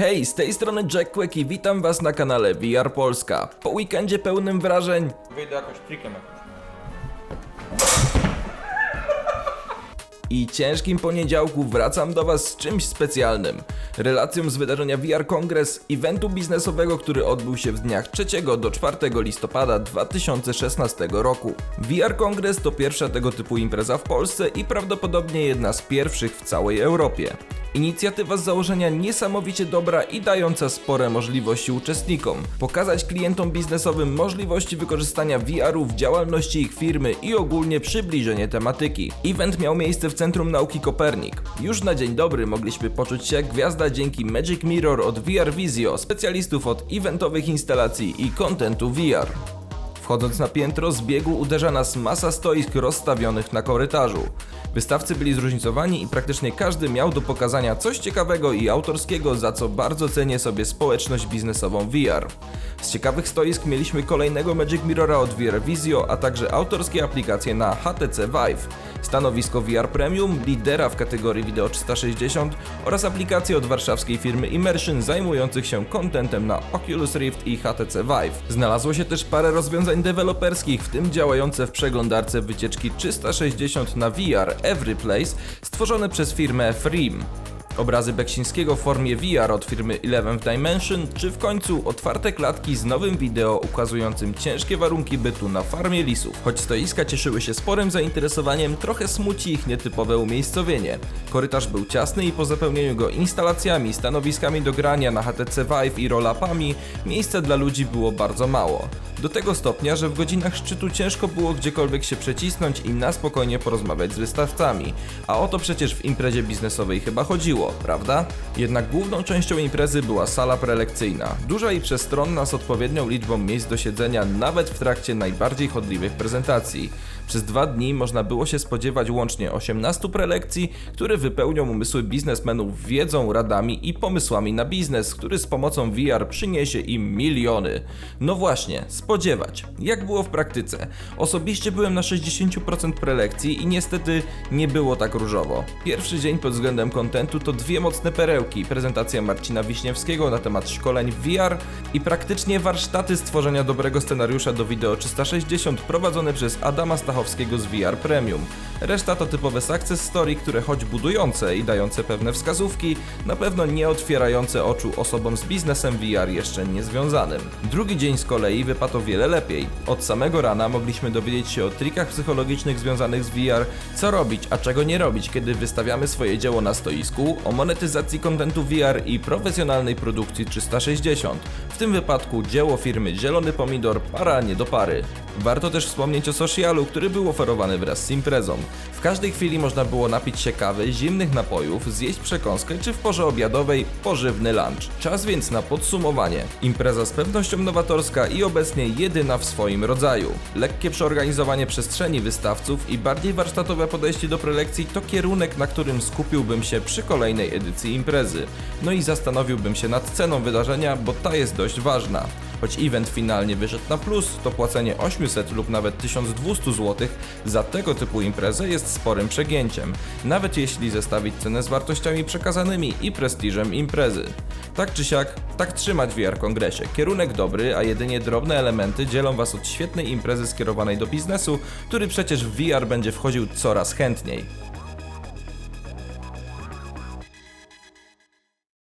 Hej, z tej strony Jack Quack i witam was na kanale VR Polska. Po weekendzie pełnym wrażeń Wyjdę jakoś trikiem jakimś. i ciężkim poniedziałku wracam do was z czymś specjalnym. Relacją z wydarzenia VR Kongres, eventu biznesowego, który odbył się w dniach 3 do 4 listopada 2016 roku. VR Kongres to pierwsza tego typu impreza w Polsce i prawdopodobnie jedna z pierwszych w całej Europie. Inicjatywa z założenia niesamowicie dobra i dająca spore możliwości uczestnikom. Pokazać klientom biznesowym możliwości wykorzystania VR-u w działalności ich firmy i ogólnie przybliżenie tematyki. Event miał miejsce w Centrum Nauki Kopernik. Już na dzień dobry mogliśmy poczuć się jak gwiazda dzięki Magic Mirror od VR Visio, specjalistów od eventowych instalacji i kontentu VR. Wchodząc na piętro, z biegu uderza nas masa stoisk rozstawionych na korytarzu. Wystawcy byli zróżnicowani i praktycznie każdy miał do pokazania coś ciekawego i autorskiego, za co bardzo cenię sobie społeczność biznesową VR. Z ciekawych stoisk mieliśmy kolejnego Magic Mirrora od VR Visio, a także autorskie aplikacje na HTC Vive, stanowisko VR Premium, lidera w kategorii Wideo 360 oraz aplikacje od warszawskiej firmy Immersion zajmujących się contentem na Oculus Rift i HTC Vive. Znalazło się też parę rozwiązań deweloperskich, w tym działające w przeglądarce wycieczki 360 na VR Every Place stworzone przez firmę Freem. Obrazy Beksińskiego w formie VR od firmy Eleventh Dimension, czy w końcu otwarte klatki z nowym wideo ukazującym ciężkie warunki bytu na farmie lisów. Choć stoiska cieszyły się sporym zainteresowaniem, trochę smuci ich nietypowe umiejscowienie. Korytarz był ciasny i po zapełnieniu go instalacjami, stanowiskami do grania na HTC Vive i rollupami, miejsca dla ludzi było bardzo mało. Do tego stopnia, że w godzinach szczytu ciężko było gdziekolwiek się przecisnąć i na spokojnie porozmawiać z wystawcami. A o to przecież w imprezie biznesowej chyba chodziło, prawda? Jednak główną częścią imprezy była sala prelekcyjna. Duża i przestronna z odpowiednią liczbą miejsc do siedzenia nawet w trakcie najbardziej chodliwych prezentacji. Przez dwa dni można było się spodziewać łącznie 18 prelekcji, które wypełnią umysły biznesmenów wiedzą, radami i pomysłami na biznes, który z pomocą VR przyniesie im miliony. No właśnie, spodziewać. Jak było w praktyce? Osobiście byłem na 60% prelekcji i niestety nie było tak różowo. Pierwszy dzień pod względem kontentu to dwie mocne perełki, prezentacja Marcina Wiśniewskiego na temat szkoleń w VR i praktycznie warsztaty stworzenia dobrego scenariusza do wideo 360 prowadzone przez Adama Z VR Premium. Reszta to typowe success story, które choć budujące i dające pewne wskazówki, na pewno nie otwierające oczu osobom z biznesem VR jeszcze niezwiązanym. Drugi dzień z kolei wypadł o wiele lepiej. Od samego rana mogliśmy dowiedzieć się o trikach psychologicznych związanych z VR, co robić, a czego nie robić, kiedy wystawiamy swoje dzieło na stoisku, o monetyzacji kontentu VR i profesjonalnej produkcji 360. W tym wypadku dzieło firmy Zielony Pomidor para nie do pary. Warto też wspomnieć o socialu, który był oferowany wraz z imprezą. W każdej chwili można było napić się kawy, zimnych napojów, zjeść przekąskę czy w porze obiadowej pożywny lunch. Czas więc na podsumowanie. Impreza z pewnością nowatorska i obecnie jedyna w swoim rodzaju. Lekkie przeorganizowanie przestrzeni wystawców i bardziej warsztatowe podejście do prelekcji to kierunek, na którym skupiłbym się przy kolejnej edycji imprezy. No i zastanowiłbym się nad ceną wydarzenia, bo ta jest dość ważna. Choć event finalnie wyszedł na plus, to płacenie 800 lub nawet 1200 zł za tego typu imprezę jest sporym przegięciem, nawet jeśli zestawić cenę z wartościami przekazanymi i prestiżem imprezy. Tak czy siak, tak trzymać VR Kongresie. Kierunek dobry, a jedynie drobne elementy dzielą Was od świetnej imprezy skierowanej do biznesu, który przecież w VR będzie wchodził coraz chętniej.